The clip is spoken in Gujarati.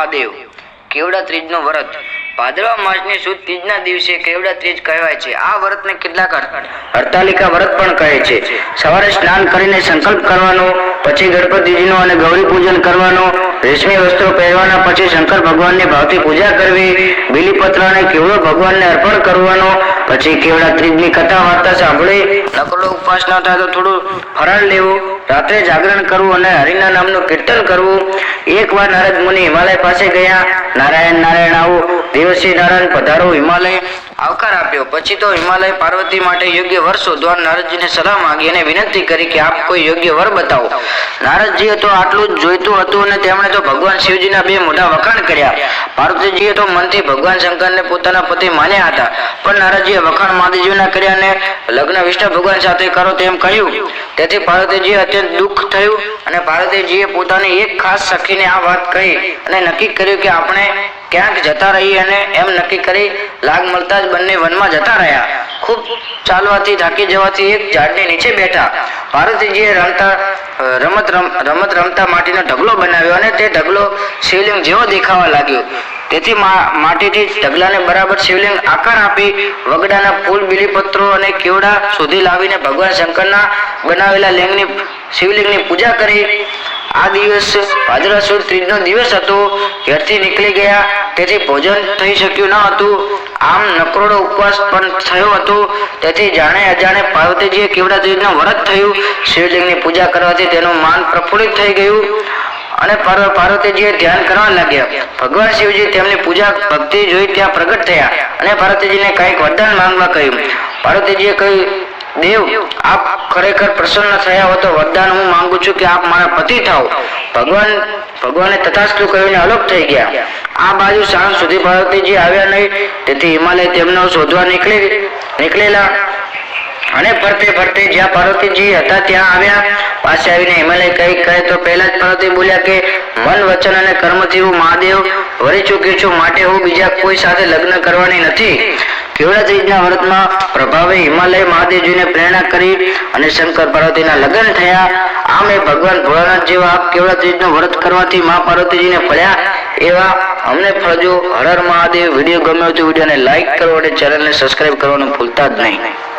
મહાદેવ. કેવડા ત્રીજનું વ્રત. ભાદરવા માસની સુદ ત્રીજના દિવસે કેવડા ત્રીજ કહેવાય છે. આ વ્રતને કેટલાક હડતાલિકા વ્રત પણ કહે છે. સવારે સ્નાન કરીને સંકલ્પ કરવાનો, પછી ગણપતિજીનો અને ગૌરી પૂજન કરવાનું રેશમી વસ્ત્રો પહેરવાના પછી શંકર ભગવાનની ભાવથી પૂજા કરવી બીલીપત્ર અને કેવડો ભગવાનને અર્પણ કરવાનો, પછી કેવડા ત્રીજની કથા વાર્તા સાંભળી, નકલો ઉપવાસ ન થાય તો થોડું ફરાળ લેવું, રાત્રે જાગરણ કરવું અને હરિના નામનું કીર્તન કરવું. એક વાર નારદ મુનિ હિમાલય પાસે ગયા, નારાયણ નારાયણ આવો, દેવશ્રી નારાયણ પધારો હિમાલય આવકાર આપ્યો. પછી તો હિમાલય પાર્વતી માટે યોગ્ય વર શોધવા નારદજીને સલાહ માંગી અને વિનંતી કરી કે આપ કોઈ યોગ્ય વર બતાવો. નારદજીએ તો આટલું જ જોઈતું હતું અને તેમણે તો ભગવાન શિવજીના બે મોટા વખાણ કર્યા. પાર્વતીજીએ તો મનથી ભગવાન શંકરને પોતાના પતિ માન્યા હતા. પણ નારદજીએ વખાણ મહાદેવજીના કર્યા અને લગ્ન વિષ્ણુ ભગવાન સાથે કરો તેમ કહ્યું. તેથી પાર્વતીજીએ અત્યંત દુઃખ થયું અને પાર્વતીજીએ પોતાની એક ખાસ સખીને આ વાત કહી અને નક્કી કર્યું કે આપણે ક્યાંક જતા રહી અને એમ નક્કી કરી લાગ મળતા જ બંને વનમાં જતા રહ્યા. ખૂબ ચાલવાથી થાકી જવાથી એક ઝાડની નીચે બેઠા. પાર્વતીજીએ રમતા રમત રમ- રમત રમતા માટીનો ઢગલો બનાવ્યો અને તે ઢગલો શિવલિંગ જેવો દેખાવા લાગ્યો. તેથી માટીથી ઢગલાને બરાબર શિવલિંગ આકાર આપી વગડાના ફૂલ, બીલીપત્રો અને કેવડા સુધી લાવીને ભગવાન શંકરના બનાવેલા લિંગની, શિવલિંગની પૂજા કરી. આ દિવસ ભાદરવા સુદ ત્રીજનો દિવસ હતો. ઘેરથી નીકળી ગયા. તેથી ભોજન થઈ શક્યું ન હતું. આમ નકરોડો ઉપવાસ પણ થયો હતો. તેથી જાણે અજાણે પાર્વતીજીએ કેવડા ત્રીજનું વ્રત થયું. શિવલિંગની પૂજા કરવાથી તેનું માન પ્રફુલ્લિત થઈ ગયું. અને પાર્વતીજીએ ધ્યાન કરવા લાગ્યા. ભગવાન શિવજી તેમની પૂજા ભક્તિ જોઈ ત્યાં પ્રગટ થયા. અને પાર્વતીજીને કંઈક વરદાન માંગવા કહ્યું. પાર્વતીજીએ કહ્યું દેવ, આપ ખરેખર પ્રસન્ન થયા હો તો વરદાન હું માંગુ છું કે આપ મારા પતિ થાઓ. ભગવાન, ભગવાને તથાસ્તુ કહીને અલગ થઈ ગયા. આ બાજુ સાંજ સુધી પાર્વતીજી આવ્યા નહીં, તેથી હિમાલય તેમનો શોધવા નીકળી નીકળેલા. અને ફરતે ફરતે જ્યાં પાર્વતીજી હતા ત્યાં આવ્યા. પાસે આવીને હિમાલય કઈ કહે તો પહેલા જ પાર્વતી બોલ્યા કે, મન, વચન અને કર્મથી હું મહાદેવ, વરી ચૂક્યો છું. માટે હું બીજા કોઈ સાથે લગ્ન કરવાની નથી. કેવડાજીના વ્રતમાં પ્રભાવે હિમાલય મહાદેવજીને પ્રેરણા કરી અને શંકર પાર્વતીના લગ્ન થયા. આમ એ ભગવાન ભોળાનાથ જેવા આપ કેવડા વ્રત કરવાથી મા પાર્વતીજીને ફળ્યા. એવા અમને ફળજો. હર મહાદેવ. વીડિયો ગમ્યો તો વિડીયોને લાઈક કરો અને ચેનલને સબસ્ક્રાઇબ કરવાનું ભૂલતા જ નહીં.